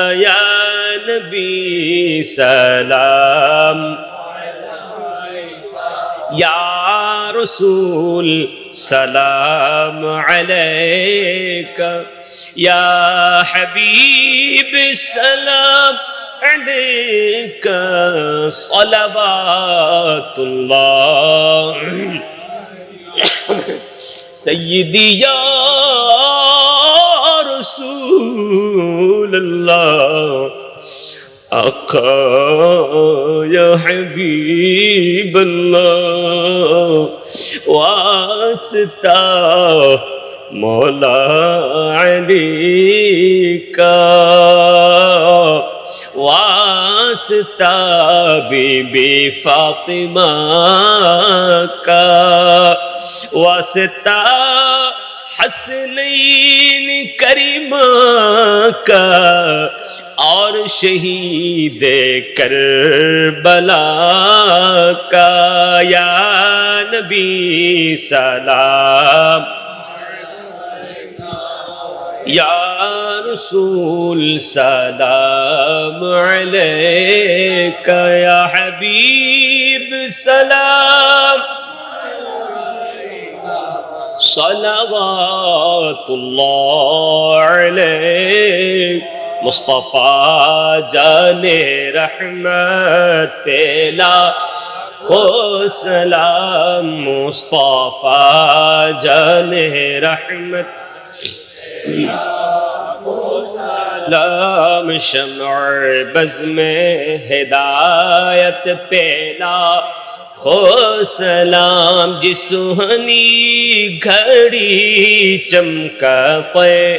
يا نبي سلام. يا رسول سلام عليك. يا حبيب السلام عليك. صلوات الله. سيدي يا أقا يا حبيب الله واسطا مولا عليك. واسطة بيبي فاطمة كا واسطا حسنين كريمة اور شہید کربلا کا، یا نبی سلام۔ یا رسول سلام علیک یا حبیب سلام۔ صلوات اللہ علیک مصطفیٰ جان رحمت پیلا خو سلام مصطفیٰ جان رحمت لام شمع بز میں ہدایت پیلا خو سلام جی گھڑی چمکا پے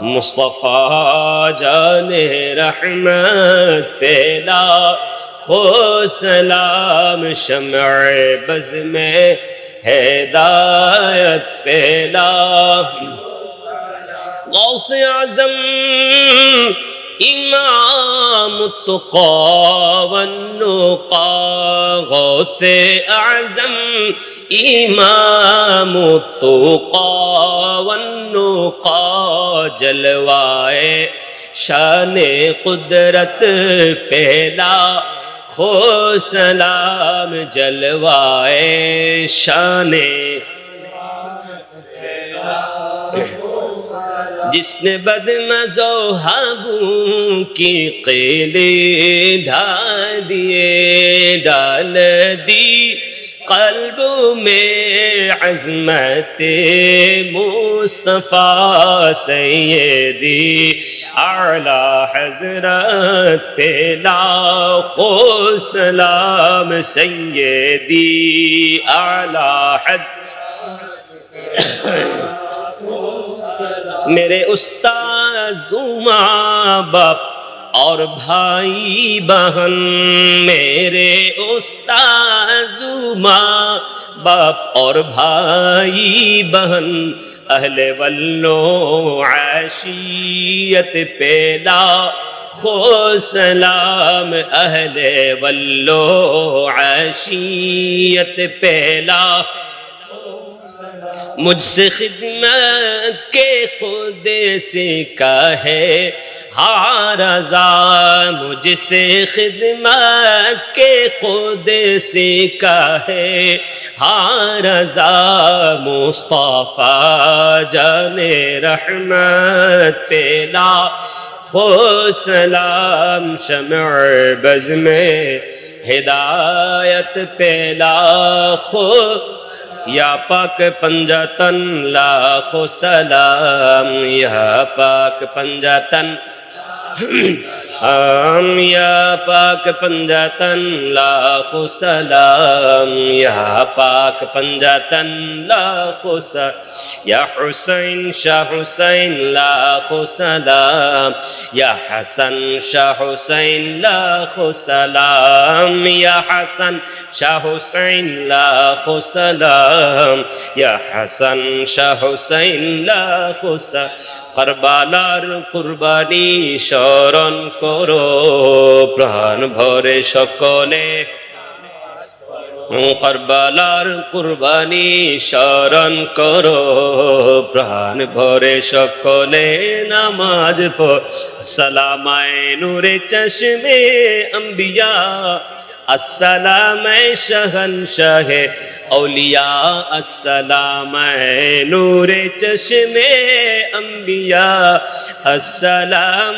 مصطفیٰ جان رحمت پیلا ہو سلام شمع بز میں ہدایت پیلا غوث اعظم امام التقى والنقى، غوث اعظم. امام التقى والنقى، جلوائے شان قدرت پیلا خو سلام، جلوائے شان جس نے بد مذہبوں کی قیلے ڈال دیے ڈال دی۔ قلب میں عظمت مصطفیٰ سیدی، اعلی حضرت پہ لاکھوں سلام سیدی، اعلی حضرت میرے استاذ ماں باپ اور بھائی بہن، میرے استاذ ماں باپ اور بھائی بہن، اہل ولو عشیت پیلا خو سلام اہل ولو عشیت پیلا مجھ سے خدمت کے خود سے کا ہے۔ ہاں رضا مجھ سے خدمت کے خود سے کا ہے۔ ہاں رضا مصطفیٰ جان رحمت پیلا۔ خو سلام شمع بز میں ہدایت پیلا۔ خو یا پاک پنجتن لاکھو سلام یا پاک پنجتن سلام یا پاک پنجاتن لاکھ سلام یا پاک پنجاتن لاکھ سلام یا حسین شاہ حسین لاکھ سلام یا حسن شاہ حسین لاکھ سلام یا حسن شاہ حسین لاکھ سلام یا حسن شاہ حسین لاکھ سلام کربالار قربانی شورن کو করো প্রাণ ভরে সকলে কারবালার কুরবানি স্মরণ করো প্রাণ ভরে সকলে নামাজ পড় সালামায় নূরে চশমে আম্বিয়া السلام شہنشاہ اولیاء السلام نور چشم انبیاء السلام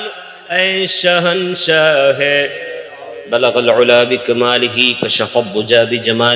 اے شہنشاہ بلغ العلا بکمالہ کشف الضجا بجمال